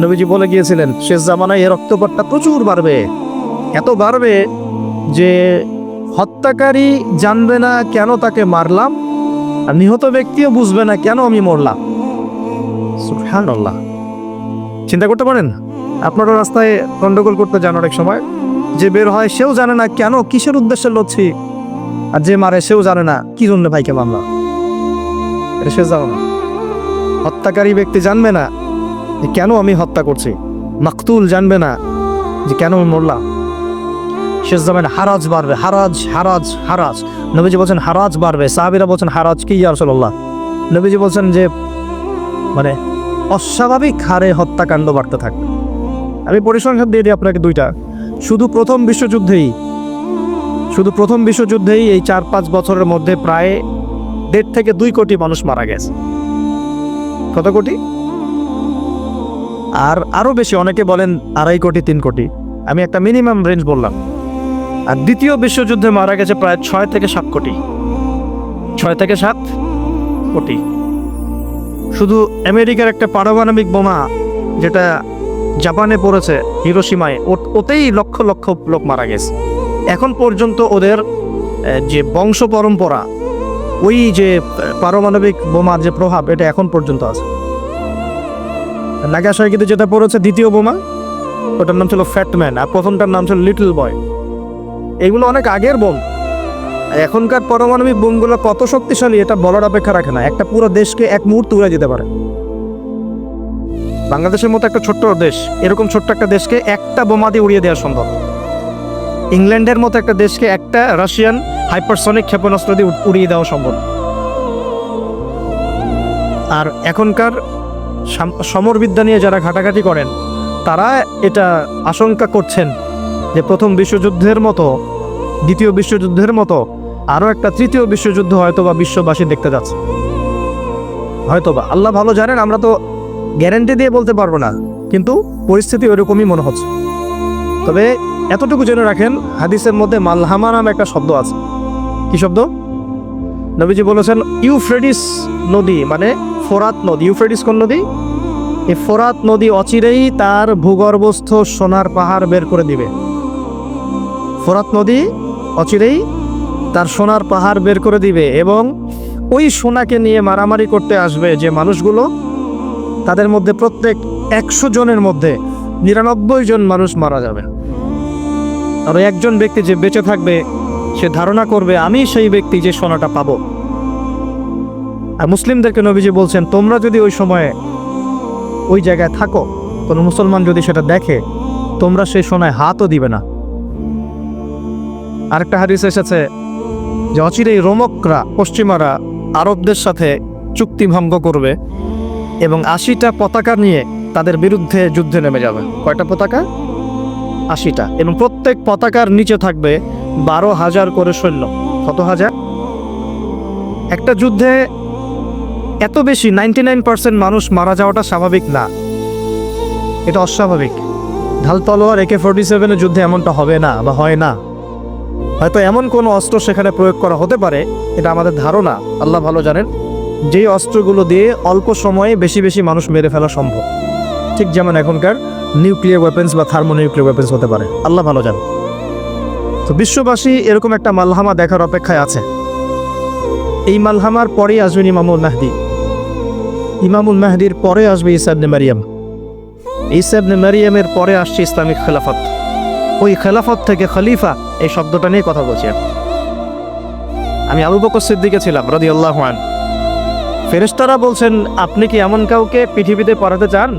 নবীজি বলে গিয়েছিলেন, শেষ জামানায় এর রক্তপাতটা প্রচুর বাড়বে। এত বাড়বে যে হত্যাকারী জানবে না কেন তাকে মারলাম, আর নিহত ব্যক্তিও বুঝবে না কেন আমি মরলাম। চিন্তা করতে পারেন, আপনারা রাস্তায় গন্ডগোল করতে যান অনেক সময়। যে বের হয় সেও জানে না কেন কিসের উদ্দেশ্যে লড়ছি, আর যে মারে সেও জানে না কি জন্য ভাইকে মামলা হত্যাকারী ব্যক্তি জানবে না যে কেন আমি হত্যা করছি? মাকতুল জানবে না যে কেন আমি মরলাম। শেষ জামেন হারাজ বাড়বে, হারাজ হারাজ হারাজ। নবীজি বলছেন, হারাজ বাড়বে। সাহাবিরা বলছেন, হারাজ কি ইয়ারসল্লাহ নবীজি বলছেন যে মানে অস্বাভাবিক হারে হত্যাকাণ্ড বাড়তে থাকবে আমি পরিসংখ্যান দিয়ে দিই আপনাকে দুইটা। শুধু প্রথম বিশ্বযুদ্ধেই, শুধু প্রথম বিশ্বযুদ্ধেই এই চার পাঁচ বছরের মধ্যে প্রায় দেড় থেকে দুই কোটি মানুষ মারা গেছে। কত কোটি? আর আরও বেশি, অনেকে বলেন আড়াই কোটি, তিন কোটি। আমি একটা মিনিমাম রেঞ্জ বললাম। আর দ্বিতীয় বিশ্বযুদ্ধে মারা গেছে প্রায় ছয় থেকে সাত কোটি। ছয় থেকে সাত কোটি। শুধু আমেরিকার একটা পারমাণবিক বোমা যেটা জাপানে পড়েছে হিরোসীমায় ওতেই লক্ষ লক্ষ লোক মারা গেছে। এখন পর্যন্ত ওদের যে বংশ পরম্পরা, ওই যে পারমাণবিক বোমার যে প্রভাব, এটা এখন পর্যন্ত আছে। নাগাসাকিতে যেটা পড়েছে, দ্বিতীয় বোমা, ওটার নাম ছিল ফ্যাটম্যান আর প্রথমটার নাম ছিল লিটল বয় এগুলো অনেক আগের বোম। এখনকার পারমাণবিক বোমগুলো কত শক্তিশালী, এটা বলার অপেক্ষা রাখে না। একটা পুরো দেশকে এক মুহূর্তে উড়ে যেতে পারে। বাংলাদেশের মতো একটা ছোট্ট দেশ, এরকম ছোট্ট একটা দেশকে একটা বোমা দিয়ে উড়িয়ে দেওয়া সম্ভব। ইংল্যান্ডের মতো একটা দেশকে একটা রাশিয়ান হাইপারসনিক ক্ষেপণাস্ত্র দিয়ে উড়িয়ে দেওয়া সম্ভব। আর এখনকার সমরবিদ্যা নিয়ে যারা ঘাটাঘাটি করেন, তারা এটা আশঙ্কা করছেন যে প্রথম বিশ্বযুদ্ধের মতো, দ্বিতীয় বিশ্বযুদ্ধের মতো আরও একটা তৃতীয় বিশ্বযুদ্ধ হয়তো বা বিশ্ববাসী দেখতে যাচ্ছে। হয়তো বা আল্লাহ ভালো জানেন, আমরা তো গ্যারেন্টি দিয়ে বলতে পারব না, কিন্তু পরিস্থিতি ওইরকমই মনে হচ্ছে। তবে এতটুকু জেনে রাখেন, হাদিসের মধ্যে মালহামা নাম একটা শব্দ আছে। কি শব্দ? নবীজি বলেছেন ইউফ্রেডিস নদী মানে ফোরাত নদী। ইউফ্রেডিস কোন নদী? এই ফোরাত নদী অচিরেই তার ভূগর্ভস্থ সোনার পাহাড় বের করে দিবে। ফোরাত নদী অচিরেই তার সোনার পাহাড় বের করে দিবে এবং ওই সোনাকে নিয়ে মারামারি করতে আসবে যে মানুষগুলো। তাদের মধ্যে প্রত্যেক একশো জনের মধ্যে নিরানব্বই জন মানুষ মারা যাবে। আর একজন ব্যক্তি যে বেঁচে থাকবে সে ধারণা করবে, আমি সেই ব্যক্তি যে সোনাটা পাবো। আর মুসলিমদেরকে নবীজি বলছেন, তোমরা যদি ওই সময়ে ওই জায়গায় থাকো, কোনো মুসলমান যদি সেটা দেখে, তোমরা সেই সোনায় হাতও দিবে না। আরেকটা হাদিস এসেছে যে অচিরেই রোমকরা, পশ্চিমারা আরবদের সাথে চুক্তি ভঙ্গ করবে এবং আশিটা পতাকা নিয়ে তাদের বিরুদ্ধে যুদ্ধে নেমে যাবে। কয়টা পতাকা? আশিটা। এবং প্রত্যেক পতাকার নিচে থাকবে বারো হাজার করে সৈন্য। কত হাজার? একটা যুদ্ধে এত বেশি নাইনটি নাইন পার্সেন্ট মানুষ মারা যাওয়াটা স্বাভাবিক না। এটা অস্বাভাবিক। ঢাল তলোয়ার একে ফোর্টি সেভেনের যুদ্ধে এমনটা হবে না বা হয় না। হয়তো এমন কোনো অস্ত্র সেখানে প্রয়োগ করা হতে পারে, এটা আমাদের ধারণা। আল্লাহ ভালো জানেন, যেই অস্ত্রগুলো দিয়ে অল্প সময়ে বেশি বেশি মানুষ মেরে ফেলা সম্ভব। ঠিক যেমন এখনকার নিউক্লিয়ার ওয়েপেন্স বা থার্মো নিউক্লিয়ার ওয়েপেন্স হতে পারে। আল্লাহ ভালো জানেন। তো বিশ্ববাসী, এরকম একটা মালহামা দেখার অপেক্ষায় আছে। এই মালহামার পরেই আসবেন ইমামুল মাহদি। ইমামুল মাহদির পরে আসবে ইসাবনে মারিয়াম। ইসাবনে মারিয়ামের পরে আসছে ইসলামিক খেলাফত। ওই খেলাফত থেকে খলিফা, এই শব্দটা নিয়ে কথা বলছি আমি। আমি আবু বকর সিদ্দিকে ছিলাম রদি আল্লাহ ফেরেস্তারা বলছেন, আপনি কি এমন কাউকে পৃথিবীতে পড়াতে চান?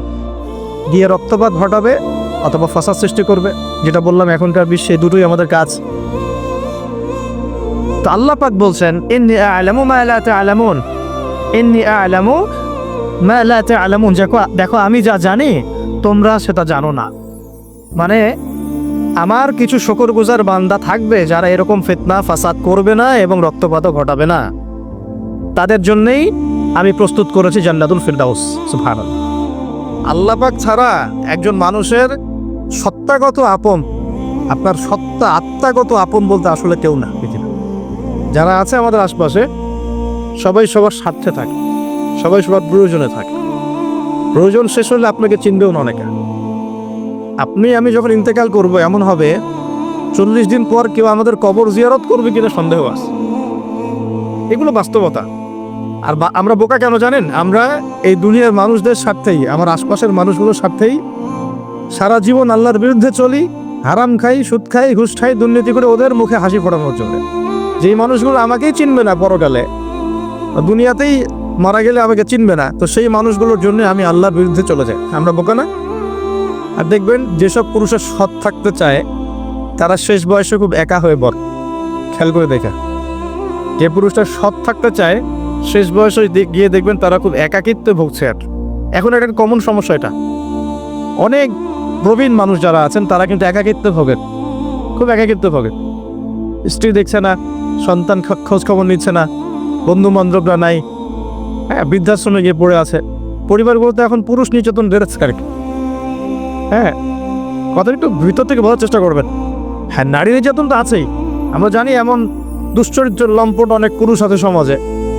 গিয়ে রক্তপাত ঘটাবে অথবা ফসাদ সৃষ্টি করবে, যেটা বললাম এখনকার বিশ্বে দুটোই আমাদের কাজ। তো আল্লাহ পাক বলছেন, ইন্নি আলামু মা লা তা'লামুন। ইন্নি আলামু মা লা তা'লামুন। দেখো দেখো, আমি যা জানি, তোমরা সেটা জানো না। মানে আমার কিছু শকরগুজার বান্দা থাকবে যারা এরকম ফিতনা ফাসাদ করবে না এবং রক্তপাতও ঘটাবে না। তাদের জন্যই আমি প্রস্তুত করেছি জান্নাতুল ফিরদাউস, সুবহানাল্লাহ। আল্লাহ পাক ছাড়া একজন মানুষের সত্তাগত আপন, আপনার সত্তা আত্মাগত আপন বলতে আসলে কেউ না পৃথিবীতে। যারা আছে আমাদের আশপাশে, সবাই সবার স্বার্থে থাকে, সবাই সবার প্রয়োজনে থাকে। প্রয়োজন শেষ হলে আপনাকে চিনবেও না অনেকে। আপনি, আমি যখন ইন্তেকাল করব, এমন হবে, চল্লিশ দিন পর কেউ আমাদের কবর জিয়ারত করবে কিনা সন্দেহ আছে। এগুলো বাস্তবতা। আর আমরা বোকা কেন জানেন? আমরা এই দুনিয়ার মানুষদের স্বার্থেই, আমার আশপাশের মানুষগুলোর স্বার্থেই সারা জীবন আল্লাহর বিরুদ্ধে চলি, হারাম খাই, সুদ খাই, ঘুষ খাই, দুর্নীতি করে ওদের মুখে হাসি ফোটানোর জন্য। যেই মানুষগুলো আমাকেই চিনবে না পরকালে, দুনিয়াতেই মারা গেলে আমাকে চিনবে না, তো সেই মানুষগুলোর জন্য আমি আল্লাহর বিরুদ্ধে চলে যাই। আমরা বোকা না? আর দেখবেন, যেসব পুরুষের সৎ থাকতে চায়, তারা শেষ বয়সে খুব একা হয়ে বর খেয়াল করে দেখা যে পুরুষটা সৎ থাকতে চায় শেষ বয়সে গিয়ে দেখবেন তারা খুব একাকিত্বে ভুগছে আর। এখন একটা কমন সমস্যা এটা। অনেক প্রবীণ মানুষ যারা আছেন, তারা কিন্তু একাকিত্বে ভোগেন। খুব একাকিত্বে ভোগেন। স্ত্রী দেখছে না, সন্তান খোঁজ খবর নিচ্ছে না, বন্ধু বান্ধবরা নাই। হ্যাঁ বৃদ্ধাশ্রমে গিয়ে পড়ে আছে। পরিবারগুলোতে এখন পুরুষ নির্যাতন বেড়েছে আর হ্যাঁ কথা একটু ভিতর থেকে বোঝার চেষ্টা করবেন। হ্যাঁ নারী নির্যাতন তো আছেই। আমরা জানি এমন দুশ্চরিত্র লম্পট অনেক পুরুষ আছে সমাজে।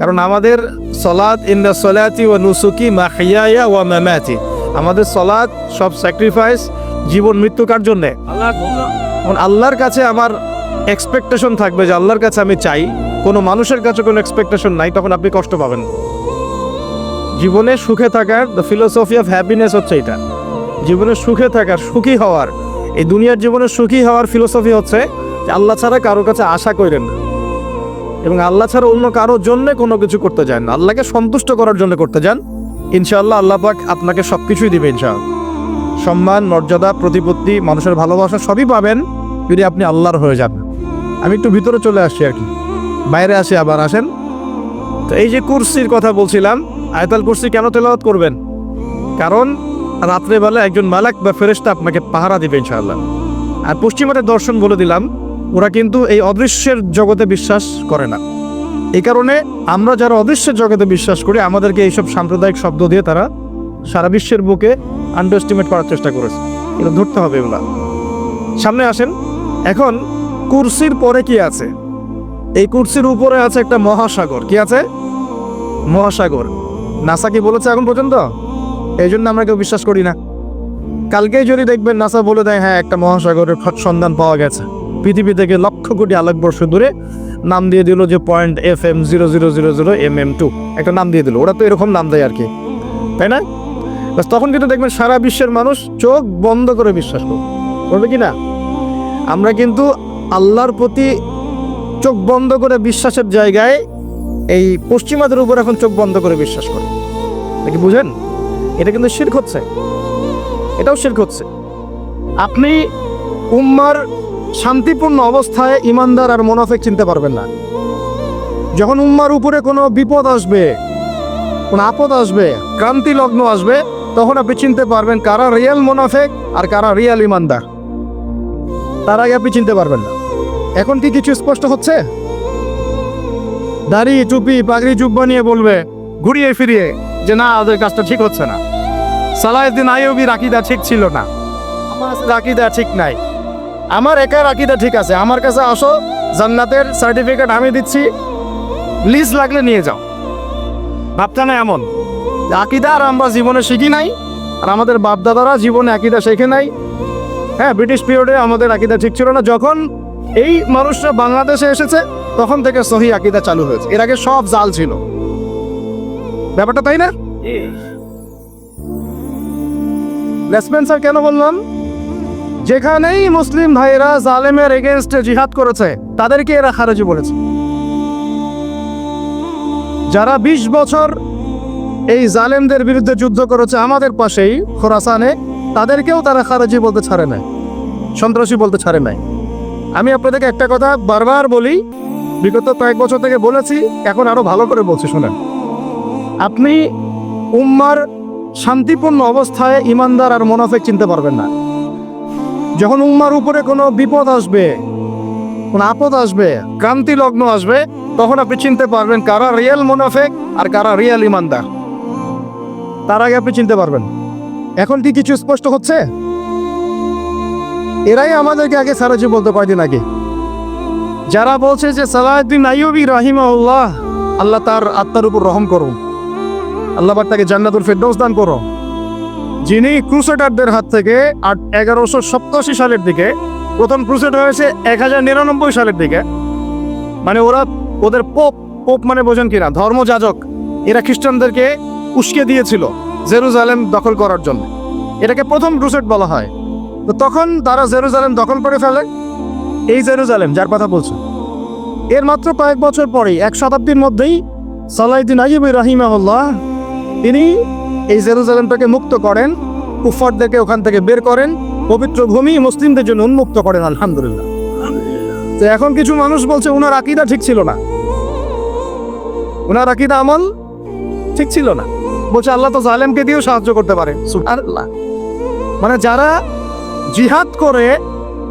কারণ আমাদের সলাদ ইন্দা সলাতি ও নুসুকি মাহিয়া ওয়া মামাতি। আমাদের সলাদ সব স্যাক্রিফাইস জীবন, মৃত্যু কার জন্যে? আল্লাহর কাছে আমার এক্সপেকটেশন থাকবে যে আল্লাহর কাছে আমি চাই। কোনো মানুষের কাছে কোনো এক্সপেকটেশন নাই, তখন আপনি কষ্ট পাবেন। জীবনে সুখে থাকার দ্য ফিলোসফি অফ হ্যাপিনেস হচ্ছে এটা। জীবনে সুখে থাকার, সুখী হওয়ার, এই দুনিয়ার জীবনে সুখী হওয়ার ফিলোসফি হচ্ছে আল্লাহ ছাড়া কারোর কাছে আশা করেন না। এবং আল্লাহ ছাড়া অন্য কারোর জন্য কোনো কিছু করতে যান আল্লাহকে সন্তুষ্ট করার জন্য করতে যান ইনশাআল্লাহ আল্লাহ পাক আপনাকে সব কিছুই দিবে ইনশাআল্লাহ। সম্মান, মর্যাদা, প্রতিপত্তি, মানুষের ভালোবাসা সবই পাবেন যদি আপনি আল্লাহর হয়ে যান। আমি একটু ভিতরে চলে আসছি আর কি। বাইরে আসি আবার, আসেন। তো এই যে কুরসির কথা বলছিলাম, আয়তাল কুরসি কেন তেলাওয়াত করবেন? কারণ রাত্রেবেলা একজন মালাক বা ফেরেশতা আপনাকে পাহারা দিবে ইনশাআল্লাহ। আর পশ্চিমাদের দর্শন বলে দিলাম ওরা কিন্তু এই অদৃশ্যের জগতে বিশ্বাস করে না। এই কারণে আমরা যারা অদৃশ্যের জগতে বিশ্বাস করি, আমাদেরকে এইসব সাম্প্রদায়িক শব্দ দিয়ে তারা সারা বিশ্বের বুকে আন্ডারস্টিমেট করার চেষ্টা করেছে। এটা ধরতে হবে এগুলা। সামনে আসেন। এখন কুরসির পরে কি আছে? এই কুরসির উপরে আছে একটা মহাসাগর। কি আছে? মহাসাগর। নাসা কি বলেছে এখন পর্যন্ত? এই জন্য আমরা কেউ বিশ্বাস করি না। কালকেই যদি দেখবেন নাসা বলে দেয় হ্যাঁ একটা মহাসাগরের সন্ধান পাওয়া গেছে। পৃথিবী থেকে লক্ষ কোটি আলোকবর্ষ দূরে নাম দিয়ে দিল যে point F M zero zero zero zero M M two একটা নাম দিয়ে দিল। ওরা তো এরকম নাম দেয় আর কি। তাই না? তখন কিন্তু দেখবেন সারা বিশ্বের মানুষ চোখ বন্ধ করে বিশ্বাস করবে কি না? আমরা কিন্তু আল্লাহর প্রতি চোখ বন্ধ করে বিশ্বাসের জায়গায় এই পশ্চিমাদের উপর এখন চোখ বন্ধ করে বিশ্বাস করে। নাকি বুঝেন? এটা কিন্তু শির্ক হচ্ছে। এটাও শির্ক হচ্ছে। আপনি উম্মার শান্তিপূর্ণ অবস্থায় ইমানদার আর মোনাফেক চিনতে পারবেন না। যখন উম্মার উপরে কোনো বিপদ আসবে, কোনো আপদ আসবে, ক্রান্তি লগ্ন আসবে, তখন আপনি চিনতে পারবেন কারা রিয়েল মোনাফেক আর কারা রিয়েল ইমানদার। তার আগে আপনি চিনতে পারবেন না। এখন কি কিছু স্পষ্ট হচ্ছে? দাড়ি, টুপি, পাগড়ি, জুব্বা নিয়ে বলবে, ঘুরিয়ে ফিরিয়ে যে না, ওদের কাজটা ঠিক হচ্ছে না। সালাহদ্দিন আইয়ুবির আকিদা ঠিক ছিল না। আমার ঠিক নাই। আমার একার আকিদা ঠিক আছে। আমার কাছে আসো জান্নাতের সার্টিফিকেট আমি দিচ্ছি। লিস্ট লাগলে নিয়ে যাও। ভাবটা না এমন। আকিদা আর আমরা জীবনে শিখি নাই আর আমাদের বাপদাদারা জীবনে আকিদা শেখে নাই। হ্যাঁ ব্রিটিশ পিরিয়ডে আমাদের আকিদা ঠিক ছিল না। যখন এই মানুষরা বাংলাদেশে এসেছে তখন থেকে সহি আকিদা চালু হয়েছে। এর আগে সব জাল ছিল। ব্যাপারটা তাই না? লেসপেন্সার কেন বললাম? যেখানেই মুসলিম ভাইরা জালেমের এগেনস্টে জিহাদ করেছে, তাদেরকে এরা খারেজি বলেছে। যারা ২০ বছর এই জালেমদের বিরুদ্ধে যুদ্ধ করেছে আমাদের পাশেই, খোরাসানে, তাদেরকেও তারা খারেজি বলতে ছাড়ে নাই, সন্ত্রাসী বলতে ছাড়ে নাই। আমি আপনাদেরকে একটা কথা বারবার বলি, বিগত কয়েক বছর থেকে বলেছি, এখন আরও ভালো করে বলছি, শোনেন। আপনি উম্মার শান্তিপূর্ণ অবস্থায় ইমানদার আর মোনাফেক চিনতে পারবেন না। যখন উম্মার উপরে কোনো বিপদ আসবে, কোনো আপদ আসবে, ক্রান্তি লগ্ন আসবে, তখন আপনি চিনতে পারবেন কারা রিয়েল মোনাফেক আর কারা রিয়েল ইমানদার। তার আগে আপনি চিনতে পারবেন। এখন কি কিছু স্পষ্ট হচ্ছে? এরাই আমাদেরকে আগে সারাজি বলতে কয়দিন আগে যারা বলছে যে সালাউদ্দিন আইয়ুবী রাহিমাহুল্লাহ, আল্লাহ তার আত্মার উপর রহম করুন। আল্লাহ তাকে জান্নাতুল ফেরদৌস দান করো যিনি ক্রুসেডারদের হাত থেকে আট এগারোশো সপ্তাশি সালের দিকে প্রথম ক্রুসেড হয়েছে এক হাজার নিরানব্বই সালের দিকে। মানে ওরা ওদের পোপ পোপ মানে বোঝেন কিনা, ধর্মযাজক। এরা খ্রিস্টানদেরকে উস্কে দিয়েছিল জেরুজালেম দখল করার জন্য। এটাকে প্রথম ক্রুসেড বলা হয়। তো তখন তারা জেরুজালেম দখল করে ফেলে। এই জেরুজালেম, যার কথা বলছে। এর মাত্র কয়েক বছর পরেই, এক শতাব্দীর মধ্যেই সালাইদ্দিন আইব রাহিমাহুল্লাহ, তিনি এই জেরুজালেমটাকে মুক্ত করেন কুফারদেরকে ওখান থেকে বের করেন, পবিত্র ভূমি মুসলিমদের জন্য উন্মুক্ত করেন, আলহামদুলিল্লাহ। তো এখন কিছু মানুষ বলছে ওনার আকিদা ঠিক ছিল না। ওনার আকিদা আমল ঠিক ছিল না। বলছে, আল্লাহ তো জালেমকে দিয়েও সাহায্য করতে পারে। মানে যারা জিহাদ করে,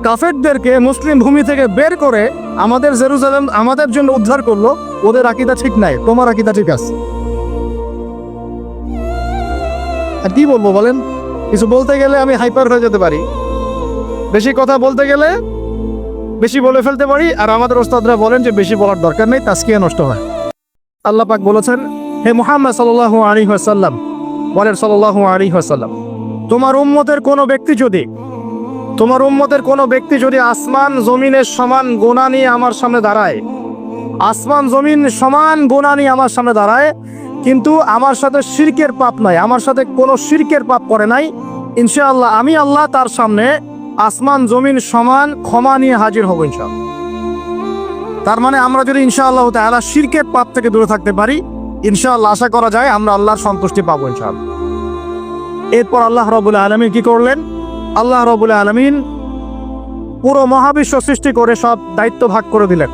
কাফেরদেরকে মুসলিম ভূমি থেকে বের করে আমাদের জেরুজালেম, আমাদের জন্য উদ্ধার করল, ওদের আকিদা ঠিক নাই, তোমার আকিদা ঠিক আছে। আর কি বলব বলেন? কিছু বলতে গেলে আমি হাইপার হয়ে যেতে পারি। বেশি কথা বলতে গেলে বেশি বলে ফেলতে পারি, আর আমাদের ওস্তাদরা বলেন যে বেশি বলার দরকার নেই তাস্কিয়া নষ্ট হয়। আল্লাহ পাক বলেছেন, হে মুহাম্মদ সাল্লাল্লাহু আলাইহি ওয়াসাল্লাম, বলেন সাল্লাল্লাহু আলাইহি ওয়াসাল্লাম, তোমার উম্মতের কোনো ব্যক্তি যদি, তোমার উম্মতের কোনো ব্যক্তি যদি আসমান জমিনের সমান গোনা নিয়ে আমার সামনে দাঁড়ায়, আসমান জমিন সমান গোনা নিয়ে আমার সামনে দাঁড়ায় কিন্তু আমার সাথে শিরকের পাপ নাই, আমার সাথে কোনো শিরকের পাপ করে নাই। ইনশাআল্লাহ আমি আল্লাহ তার সামনে আসমান, জমিন সমান ক্ষমা নিয়ে হাজির হব ইনশাআল্লাহ। তার মানে আমরা যদি ইনশাআল্লাহ তাআলা শিরকের পাপ থেকে দূরে থাকতে পারি, ইনশাআল্লাহ আশা করা যায় আমরা আল্লাহর সন্তুষ্টি পাবো ইনশাআল্লাহ। এরপর আল্লাহ রবুল আলমিন কি করলেন? আল্লাহ রবুল আলমিন পুরো মহাবিশ্ব সৃষ্টি করে সব দায়িত্ব ভাগ করে দিলেন।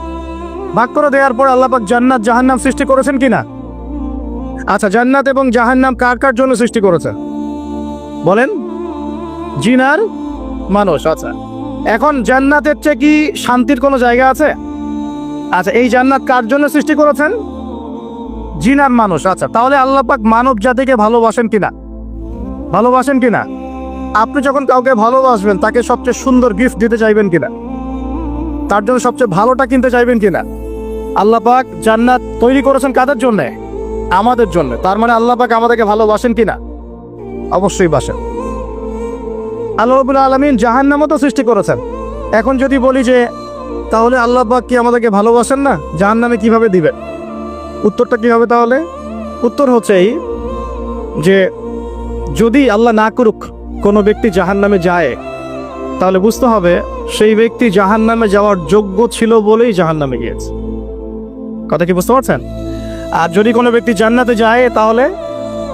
ভাগ করে দেওয়ার পর আল্লাহ জান্নাত জাহান্নাম সৃষ্টি করেছেন কিনা? আচ্ছা জান্নাত এবং জাহান্নাম কার কার জন্য সৃষ্টি করেছে? বলেন। জিনার মানুষ আচ্ছা। এখন জান্নাতের চেয়ে কি শান্তির কোনো জায়গা আছে? আচ্ছা এই জান্নাত কার জন্য সৃষ্টি করেছেন? জিনার মানুষ আচ্ছা। তাহলে আল্লাহ পাক মানব জাতিকে ভালোবাসেন কিনা? ভালোবাসেন কিনা? আপনি যখন কাউকে ভালোবাসবেন, তাকে সবচেয়ে সুন্দর গিফট দিতে চাইবেন কিনা? তার জন্য সবচেয়ে ভালোটা কিনতে চাইবেন কিনা? আল্লাহ পাক জান্নাত তৈরি করেছেন কাদের জন্য? আমাদের জন্য। তার মানে আল্লাহ পাক আমাদেরকে ভালোবাসেন কিনা? অবশ্যই বাসেন। আল্লাহ আলমিন জাহান্নামও তো সৃষ্টি করেছেন। এখন যদি বলি যে, তাহলে আল্লাহ পাক কি আমাদেরকে ভালোবাসেন না? জাহান্নামে কীভাবে দিবেন? উত্তরটা কি হবে তাহলে? উত্তর হচ্ছে এই যে, যদি আল্লাহ না করুক, কোনো ব্যক্তি জাহান নামে যায়, তাহলে বুঝতে হবে সেই ব্যক্তি জাহান নামে যাওয়ার যোগ্য ছিল বলেই জাহান নামে গিয়েছে। কথা কি বুঝতে পারছেন? আর যদি কোনো ব্যক্তি জান্নাতে যায়, তাহলে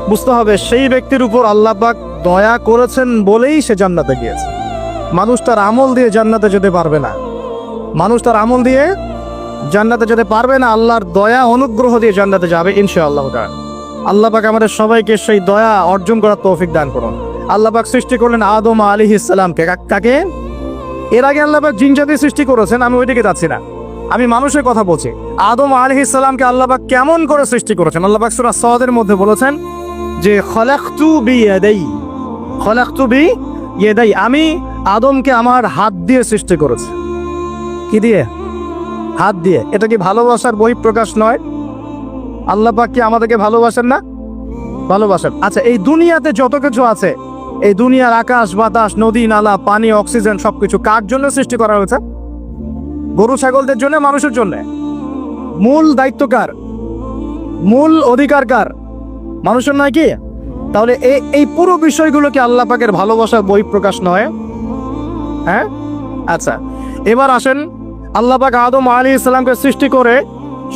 বুঝতে হবে সেই ব্যক্তির উপর আল্লাহ পাক দয়া করেছেন বলেই সে জান্নাতে গিয়েছে। মানুষ তার আমল দিয়ে জান্নাতে যেতে পারবে না। মানুষ তার আমল দিয়ে জান্নাতে যেতে পারবে না, আল্লাহর দয়া, অনুগ্রহ দিয়ে জান্নাতে যাবে তাআলা। আল্লাহ পাক আমাদের সবাইকে সেই দয়া অর্জন করার তৌফিক দান করুন। আল্লাহ পাক সৃষ্টি করলেন আদম আলী ইসলামকে কাকে? এর আগে আল্লাহ পাক জিন জাতি সৃষ্টি করেছেন, আমি ওইদিকে যাচ্ছি না। আমি মানুষের কথা বলছি। আদম আলী ইসলামকে আল্লাহ পাক কেমন করে সৃষ্টি করেছেন? আল্লাহ পাক সূরা সওয়াদের মধ্যে বলেছেন যে, খলাকতু বি খলাকতু বি আমি আদমকে আমার হাত দিয়ে সৃষ্টি করেছি। কি দিয়ে? হাত দিয়ে। এটা কি ভালোবাসার বহিঃপ্রকাশ নয়? আল্লাহ পাক কি আমাদেরকে ভালোবাসেন না? ভালোবাসেন। আচ্ছা এই দুনিয়াতে যত কিছু আছে, এই দুনিয়ার আকাশ, বাতাস, নদী, নালা, পানি, অক্সিজেন সবকিছু কার জন্য সৃষ্টি করা হয়েছে? গরু ছাগলদের জন্য মানুষের জন্য। মূল দায়িত্ব কার? মূল অধিকার কার? মানুষের নয় কি? তাহলে এই এই পুরো বিষয়গুলোকে আল্লাহ পাকের ভালোবাসার বহিঃপ্রকাশ নয়। হ্যাঁ? আচ্ছা এবার আসেন আল্লাহ পাক আদম আলী ইসলামকে সৃষ্টি করে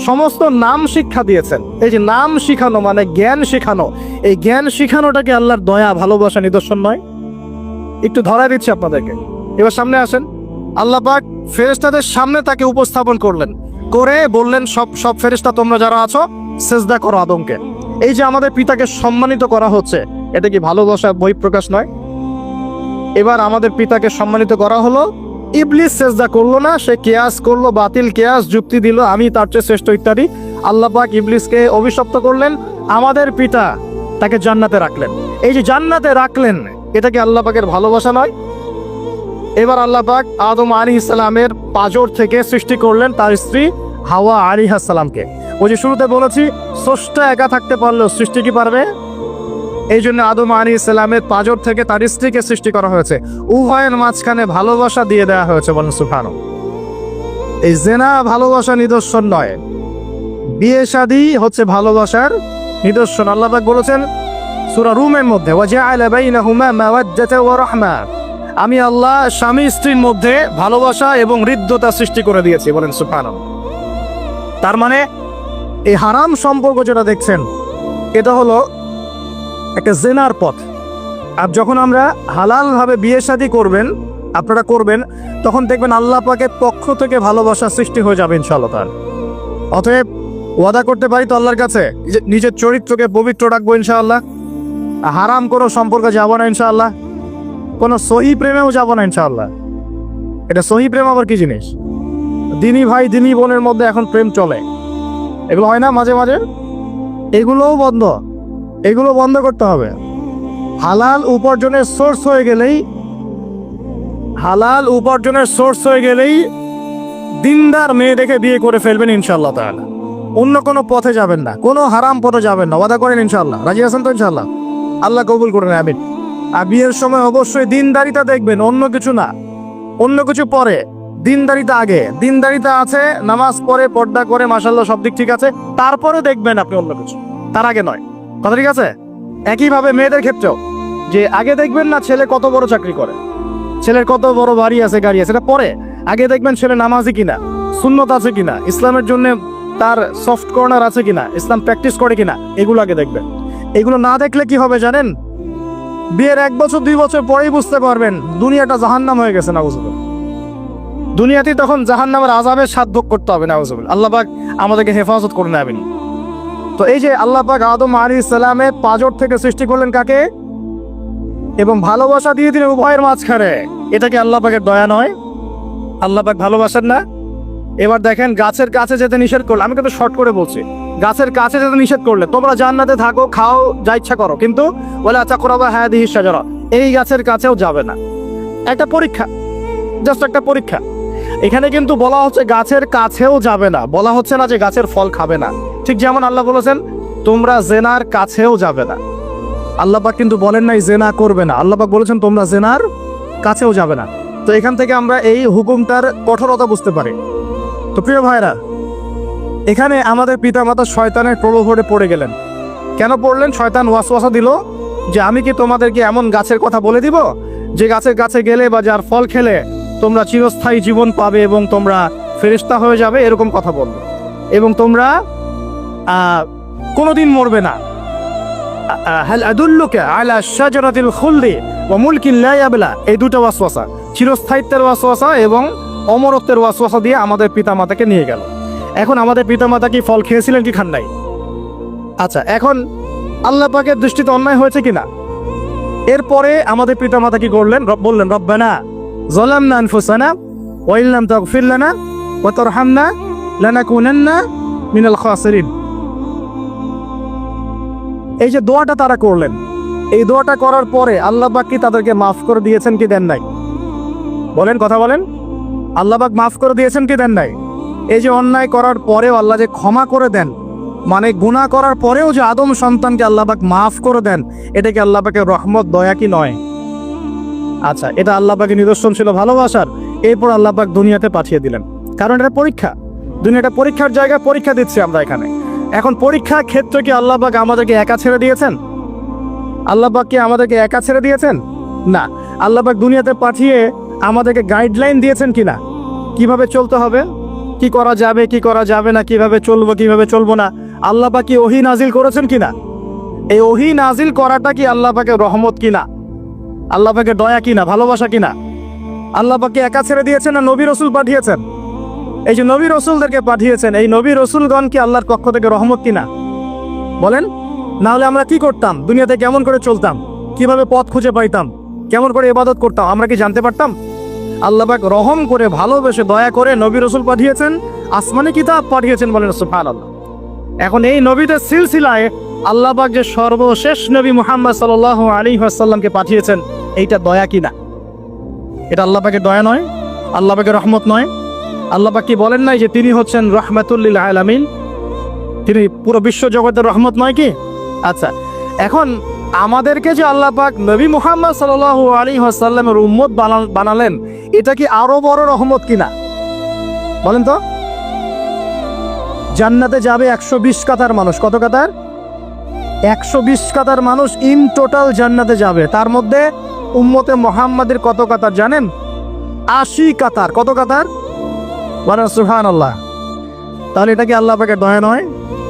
সমস্ত নাম শিক্ষা দিয়েছেন। এই যে নাম শিখানো মানে জ্ঞান শেখানো। এই জ্ঞান শিখানোটাকে আল্লাহর দয়া, ভালোবাসা, নিদর্শন নয়। একটু ধরা দিচ্ছি আপনাদেরকে। এবার সামনে আসেন। আল্লাহ পাক ফেরেশতাদের সামনে তাকে উপস্থাপন করলেন। করে বললেন, সব সব ফেরেশতা তোমরা যারা আছো, সেজদা করো আদমকে। এই যে আমাদের পিতাকে সম্মানিত করা হচ্ছে, এটা কি ভালোবাসা বহিঃপ্রকাশ নয়? এবার আমাদের পিতাকে সম্মানিত করা হলো, ইবলিস সেজদা করল না, সে কেয়াস করল, বাতিল কেয়াস, যুক্তি দিল, আমি তার চেয়ে শ্রেষ্ঠ ইত্যাদি। আল্লাহ পাক ইবলিসকে অভিশপ্ত করলেন, আমাদের পিতা তাকে জান্নাতে রাখলেন। এই যে জান্নাতে রাখলেন, এটা কি আল্লাহ পাকের ভালোবাসা নয়? এবার আল্লাহ পাক আদম আলী ইসলামের পাজর থেকে সৃষ্টি করলেন তার স্ত্রী হাওয়া আলী সালামকে। ওই যে শুরুতে বলেছি, স্রষ্টা একা থাকতে পারলেও সৃষ্টি কি পারবে? এই জন্য আদম আলী ইসলামের পাজর থেকে তার স্ত্রীকে সৃষ্টি করা হয়েছে। উভয়ের মাঝখানে ভালোবাসা দিয়ে দেওয়া হয়েছে বলেন সুফানো এই জেনা ভালোবাসা নিদর্শন নয়। বিয়ে শাদী হচ্ছে ভালোবাসার নিদর্শন। আল্লাহ বলেছেন, সুরা রুমের মধ্যে ওয়াজআলা বাইনাহুমা মাওয়াজ্জাতা ওয়া রাহমা। আমি আল্লাহ স্বামী স্ত্রীর মধ্যে ভালোবাসা এবং হৃদ্যতা সৃষ্টি করে দিয়েছি, বলেন সুবহানাল্লাহ। তার মানে এই হারাম সম্পর্ক যেটা দেখছেন, এটা হলো একটা জেনার পথ। আর যখন আমরা হালালভাবে বিয়ে শাদী করবেন, আপনারা করবেন, তখন দেখবেন আল্লাহ পাকের পক্ষ থেকে ভালোবাসা সৃষ্টি হয়ে যাবে ইনশাআল্লাহ তার অতএব ওয়াদা করতে পারি তো আল্লাহর কাছে, নিজের চরিত্রকে পবিত্র রাখব ইনশাআল্লাহ। হারাম কোনো সম্পর্কে যাব না ইনশাআল্লাহ। কোনো সহি প্রেমেও যাব না ইনশাল্লাহ এটা সহি প্রেম আবার কি জিনিস? দিনী ভাই, দিনী বোনের মধ্যে এখন প্রেম চলে। এগুলো হয় না মাঝে মাঝে? এগুলোও বন্ধ। এগুলো বন্ধ করতে হবে। হালাল উপার্জনের সোর্স হয়ে গেলেই, হালাল উপার্জনের সোর্স হয়ে গেলেই দিনদার মেয়ে দেখে বিয়ে করে ফেলবেন ইনশাল্লাহ তাহলে অন্য কোনো পথে যাবেন না। কোনো হারাম পথে যাবেন না। ওয়াদা করেন ইনশাল্লাহ রাজি আছেন তো ইনশাল্লাহ আল্লাহ কবুল করেন আমিন। আর বিয়ের সময় অবশ্যই দিনদারিতা দেখবেন, অন্য কিছু না। অন্য কিছু পরে, দিনদারিতা আগে। দিনদারিতা আছে, নামাজ পড়ে, পর্দা করে মাসাল্লাহ সব দিক ঠিক আছে। তারপরে দেখবেন আপনি অন্য কিছু। তার আগে নয়। কথা ঠিক আছে? একইভাবে মেয়েদের ক্ষেত্রেও, যে আগে দেখবেন না ছেলে কত বড় চাকরি করে। ছেলের কত বড় বাড়ি আছে, গাড়ি আছে, এটা পরে। আগে দেখবেন ছেলে নামাজি কিনা, সুন্নত আছে কিনা, ইসলামের জন্য তার সফট কর্নার আছে কিনা, ইসলাম প্র্যাকটিস করে কিনা, এগুলো আগে দেখবেন। এগুলো না দেখলে কি হবে জানেন? বিয়ের এক বছর, দুই বছর পরেই বুঝতে পারবেন দুনিয়াটা জাহান্নাম হয়ে গেছে নাউজুবিল দুনিয়াতে তখন জাহান্নামের আজাবের সাত ভোগ করতে হবে নাউজুবিল আল্লাহ পাক আমাদেরকে হেফাজত করে নেবেন। তো এই যে আল্লাহ পাক আদম আলী ইসলামের পাজর থেকে সৃষ্টি করলেন কাকে? এবং ভালোবাসা দিয়ে দিলেন উভয়ের মাঝখানে। এটা কি আল্লাহ পাকের দয়া নয়। আল্লাহ পাক ভালোবাসেন না। এবার দেখেন গাছের কাছে যেতে নিষেধ করলে, আমি কিন্তু শর্ট করে বলছি, গাছের কাছে যেতে নিষেধ করলে, তোমরা জান্নাতে থাকো, খাও, যা ইচ্ছা করো, কিন্তু বলে আচ্ছা করাবা হ্যাঁ দিহি সাজারা এই গাছের কাছেও যাবে না। একটা পরীক্ষা জাস্ট একটা পরীক্ষা। এখানে কিন্তু বলা হচ্ছে গাছের কাছেও যাবে না, বলা হচ্ছে না যে গাছের ফল খাবে না। ঠিক যেমন আল্লাহ বলেছেন, তোমরা জেনার কাছেও যাবে না। আল্লাপাক কিন্তু বলেন নাই জেনা করবে না। আল্লাপাক বলেছেন, তোমরা জেনার কাছেও যাবে না। তো এখান থেকে আমরা এই হুকুমটার কঠোরতা বুঝতে পারি। তো প্রিয় ভাইরা, এখানে আমাদের পিতামাতা শয়তানের প্রলোভনে পড়ে গেলেন। কেন পড়লেন? শয়তান ওয়াসওয়াসা দিল যে, আমি কি তোমাদেরকে এমন গাছের কথা বলে দিব? যে গাছের কাছে গেলে বা যার ফল খেলে তোমরা চিরস্থায়ী জীবন পাবে এবং তোমরা ফেরিস্তা হয়ে যাবে? এরকম কথা বলবে এবং তোমরা কোনোদিন মরবে না। এই দুটো ওয়াসওয়াসা, চিরস্থায়িত্বের ওয়াসওয়াসা এবং অমরত্বের ওয়াসওয়াসা দিয়ে আমাদের পিতামাতাকে নিয়ে গেল। এখন আমাদের পিতামাতা কি ফল খেয়েছিলেন কি খান নাই? আচ্ছা এখন আল্লাহ পাকের দৃষ্টিতে অন্যায় হয়েছে কিনা? এরপরে আমাদের পিতামাতা কি করলেন? বললেন, রব্বানা যালামনা আনফুসানা ওয়া ইল্লাম তাগফির লানা ওয়া তারহামনা লানাকুনান্না মিনাল খাসিরিন। এই যে দোয়াটা তারা করলেন, এই দোয়াটা করার পরে আল্লাহ পাক কি তাদেরকে মাফ করে দিয়েছেন কি দেন নাই? বলেন, কথা বলেন। আল্লাহ পাক মাফ করে দিয়েছেন কি দেন নাই? এই যে অন্যায় করার পরেও আল্লাহ যে ক্ষমা করে দেন মানে গুনাহ করার পরেও যে আদম সন্তানকে আল্লাহ পাক মাফ করে দেন, এটা কি আল্লাহ পাকের রহমত, দয়া কি নয়? আচ্ছা এটা আল্লাহ পাকের নিদর্শন ছিল ভালোবাসার, এরপর আল্লাহ পাক দুনিয়াতে পাঠিয়ে দিলেন। কারণ এটা পরীক্ষা। দুনিয়াটা পরীক্ষার জায়গায় পরীক্ষা দিচ্ছি আমরা এখানে। এখন পরীক্ষা ক্ষেত্রে কি আল্লাহ পাক আমাদেরকে একা ছেড়ে দিয়েছেন? আল্লাহ পাক কি আমাদেরকে একা ছেড়ে দিয়েছেন? না। আল্লাহ পাক দুনিয়াতে পাঠিয়ে আমাদেরকে গাইডলাইন দিয়েছেন কিনা? কীভাবে চলতে হবে? কি করা যাবে, কি করা যাবে না, কীভাবে চলবো কীভাবে চলবো না? আল্লাহ পাক ওহি নাজিল করেছেন কিনা? এই ওহি নাজিল করাটা কি আল্লাহ পাকের রহমত কিনা? আল্লাহ পাকের দয়া কিনা, ভালোবাসা কিনা? আল্লাহ পাকে একা ছেড়ে দিয়েছেন না নবী রসুল পাঠিয়েছেন? এই যে নবী রসুলদেরকে পাঠিয়েছেন, এই নবী রসুলগণ কি আল্লাহর পক্ষ থেকে রহমত কিনা? বলেন, না হলে আমরা কি করতাম? দুনিয়াতে কেমন করে চলতাম? কীভাবে পথ খুঁজে পাইতাম? কেমন করে ইবাদত করতাম, আমরা কি জানতে পারতাম? আল্লাহবাক রহম করে, ভালোবেসে দয়া করে নবী রসুল পাঠিয়েছেন, আসমানি কিতাব পাঠিয়েছেন বলেন আল্লাহ এখন এই নবীদের সিলসিলায় আল্লাহবাক যে সর্বশেষ নবী মুহাম্মদ সাল্লাল্লাহু আলাইহি ওয়াসাল্লামকে পাঠিয়েছেন, এইটা দয়া কি না? এটা আল্লাহ পাকের দয়া নয়, আল্লাহ পাকের রহমত নয়। আল্লাহ পাক কি বলেন নাই যে তিনি হচ্ছেন রহমাতুল্লিল আলামিন? তিনি পুরো বিশ্ব জগতের রহমত নয় কি? আচ্ছা এখন আমাদেরকে যে আল্লাহ পাক নবী মুহাম্মদ সাল্লাল্লাহু আলাইহি ওয়াসাল্লামের উম্মত বানা- বানালেন, এটা কি আরও বড় রহমত কিনা? বলেন তো। জান্নাতে যাবে একশো বিশ কাতার মানুষ। কত কাতার? একশো বিশ কাতার মানুষ ইন টোটাল জান্নাতে যাবে। তার মধ্যে উম্মতে মোহাম্মদের কত কাতার জানেন? আশি কাতার। কত কাতার? বলেন সুহান আল্লাহ তাহলে এটা কি আল্লাহ পাকের দয়া নয়?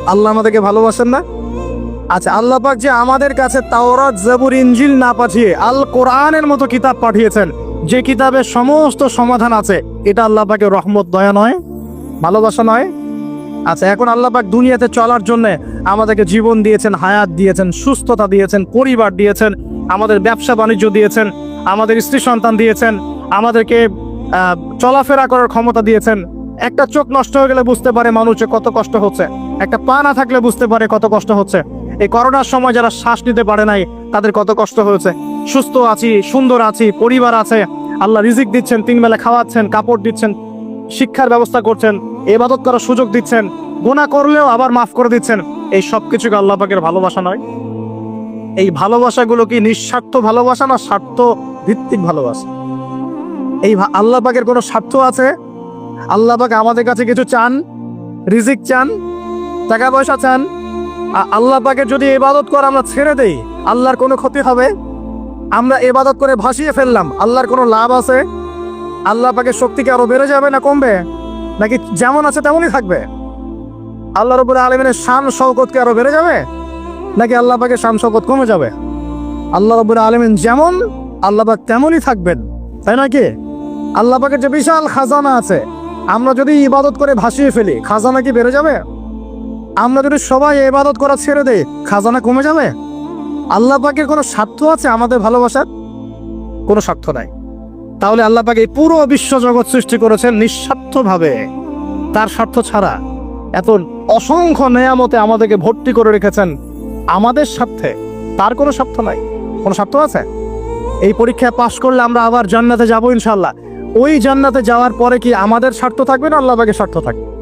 আল্লাহ আমাদেরকে ভালোবাসেন না? আচ্ছা আল্লাহ পাক যে আমাদের কাছে তাওরাত, জাবুর, ইনজিল না পাঠিয়ে আল কোরআনের মতো কিতাব পাঠিয়েছেন, যে কিতাবের সমস্ত সমাধান আছে, এটা আল্লাহ পাকের রহমত, দয়া নয়? ভালোবাসা নয়? আচ্ছা এখন আল্লাহ পাক দুনিয়াতে চলার জন্য আমাদেরকে জীবন দিয়েছেন, হায়াত দিয়েছেন, সুস্থতা দিয়েছেন, পরিবার দিয়েছেন, আমাদের ব্যবসা বাণিজ্য দিয়েছেন, আমাদের স্ত্রী সন্তান দিয়েছেন, আমাদেরকে চলাফেরা করার ক্ষমতা দিয়েছেন। একটা চোখ নষ্ট হয়ে গেলে বুঝতে পারে মানুষের কত কষ্ট হচ্ছে। একটা পা না থাকলে বুঝতে পারে কত কষ্ট হচ্ছে। এই করোনার সময় যারা শ্বাস নিতে পারে নাই, তাদের কত কষ্ট হয়েছে। সুস্থ আছি, সুন্দর আছি, পরিবার আছে। আল্লাহ রিজিক দিচ্ছেন, তিন বেলা খাওয়াচ্ছেন, কাপড় দিচ্ছেন, শিক্ষার ব্যবস্থা করছেন এবাদত করার সুযোগ দিচ্ছেন গোনা করলেও আবার মাফ করে দিচ্ছেন। এই সব কিছুকে আল্লাহ পাকের ভালোবাসা নয়। এই ভালোবাসাগুলো কি নিঃস্বার্থ ভালোবাসা না স্বার্থ ভিত্তিক ভালোবাসা? এই আল্লাহ পাকের কোনো স্বার্থ আছে? আল্লাহ পাক আমাদের কাছে কিছু চান, রিজিক চান, টাকা পয়সা চান আল্লাহ পাকে যদি এবাদত করে, আমরা ছেড়ে দেই। আল্লাহর কোনো ক্ষতি হবে? আমরা এবাদত করে ভাসিয়ে ফেললাম। আল্লাহর কোনো লাভ আছে? আল্লাহ পাকের শক্তি কি আরও বেড়ে যাবে না কমবে? নাকি যেমন আছে তেমনই থাকবে? আল্লাহ রবুল আলমিনের শান শৌকত কি আরও বেড়ে যাবে? নাকি আল্লাহ পাকে শান শৌকত কমে যাবে? আল্লাহ রবুল আলমিন যেমন, আল্লাহ পাক তেমনই থাকবেন। তাই নাকি আল্লাহ পাকের যে বিশাল খাজানা আছে, আমরা যদি ইবাদত করে ভাসিয়ে ফেলি, খাজানা কি বেড়ে যাবে? আমরা যদি সবাই এবাদত করা ছেড়ে দেই, খাজানা কমে যাবে? আল্লাহ পাকের কোনো স্বার্থ আছে আমাদের ভালোবাসার? কোনো স্বার্থ নাই। তাহলে আল্লাহ পাক পুরো বিশ্ব জগৎ সৃষ্টি করেছেন নিঃস্বার্থভাবে। তার স্বার্থ ছাড়া এত অসংখ্য নেয়ামতে আমাদেরকে ভর্তি করে রেখেছেন আমাদের স্বার্থে। তার কোনো স্বার্থ নাই। কোনো স্বার্থ আছে? এই পরীক্ষায় পাশ করলে আমরা আবার জান্নাতে যাব ইনশাল্লাহ ওই জান্নাতে যাওয়ার পরে কি আমাদের স্বার্থ থাকবে না আল্লাহ পাকের স্বার্থ থাকবে?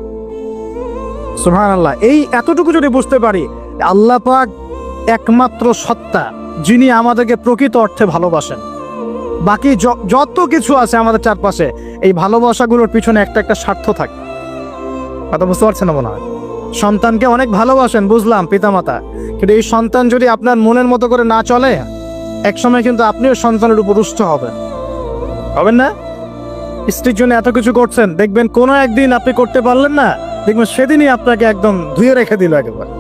সুহান আল্লাহ এই এতটুকু যদি বুঝতে পারি, আল্লাহ পাক একমাত্র সত্তা, যিনি আমাদেরকে প্রকৃত অর্থে ভালোবাসেন। বাকি যত কিছু আছে আমাদের চারপাশে, এই ভালোবাসাগুলোর পিছনে একটা একটা স্বার্থ থাকে। কথা বুঝতে পারছেন না মনে হয়? সন্তানকে অনেক ভালোবাসেন, বুঝলাম, পিতামাতা। কিন্তু এই সন্তান যদি আপনার মনের মতো করে না চলে, একসময় কিন্তু আপনিও সন্তানের উপর রুষ্ট হবেন। হবেন না? স্ত্রীর জন্য এত কিছু করছেন, দেখবেন কোনো একদিন আপনি করতে পারলেন না দেখবেন সেদিনই আপনাকে একদম ধুয়ে রেখে দিল একেবারে।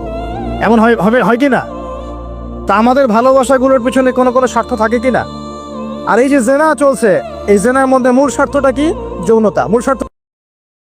এমন হয় হবে হয় কি না? তা আমাদের ভালোবাসাগুলোর পিছনে কোনো কোনো স্বার্থ থাকে কি না? আর এই যে জেনা চলছে, এই জেনার মধ্যে মূল স্বার্থটা কি? যৌনতা। মূল স্বার্থ